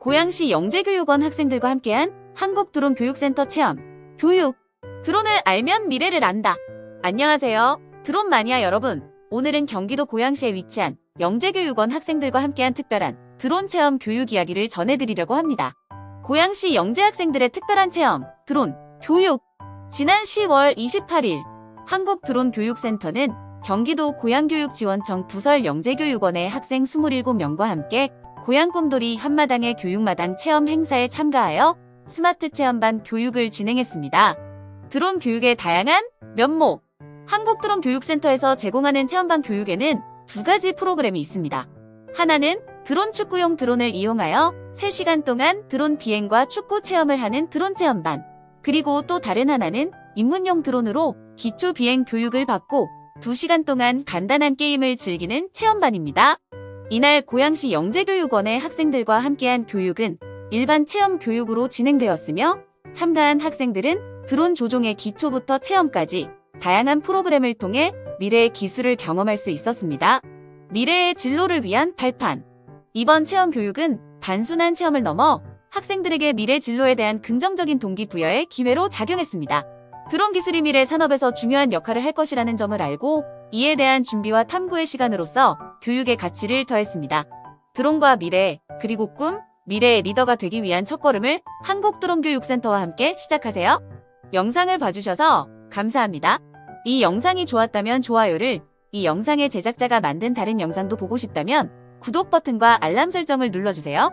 고양시 영재교육원 학생들과 함께한 한국드론 교육센터 체험 교육 드론을 알면 미래를 안다. 안녕하세요. 드론 마니아 여러분. 오늘은 경기도 고양시에 위치한 영재교육원 학생들과 함께한 특별한 드론 체험 교육 이야기를 전해드리려고 합니다. 고양시 영재 학생들의 특별한 체험 드론 교육 지난 10월 28일 한국드론교육센터는 경기도 고양교육지원청 부설 영재교육원의 학생 27명과 함께 고양꿈돌이 한마당의 교육마당 체험 행사에 참가하여 스마트 체험반 교육을 진행했습니다. 드론 교육의 다양한 면목 한국드론교육센터에서 제공하는 체험반 교육에는 두 가지 프로그램이 있습니다. 하나는 드론 축구용 드론을 이용하여 3시간 동안 드론 비행과 축구 체험을 하는 드론 체험반 그리고 또 다른 하나는 입문용 드론으로 기초 비행 교육을 받고 2시간 동안 간단한 게임을 즐기는 체험반입니다. 이날 고양시 영재교육원의 학생들과 함께한 교육은 일반 체험 교육으로 진행되었으며 참가한 학생들은 드론 조종의 기초부터 체험까지 다양한 프로그램을 통해 미래의 기술을 경험할 수 있었습니다. 미래의 진로를 위한 발판. 이번 체험 교육은 단순한 체험을 넘어 학생들에게 미래 진로에 대한 긍정적인 동기부여의 기회로 작용했습니다. 드론 기술이 미래 산업에서 중요한 역할을 할 것이라는 점을 알고 이에 대한 준비와 탐구의 시간으로서 교육의 가치를 더했습니다. 드론과 미래, 그리고 꿈, 미래의 리더가 되기 위한 첫걸음을 한국드론교육센터와 함께 시작하세요. 영상을 봐주셔서 감사합니다. 이 영상이 좋았다면 좋아요를, 이 영상의 제작자가 만든 다른 영상도 보고 싶다면 구독 버튼과 알람 설정을 눌러주세요.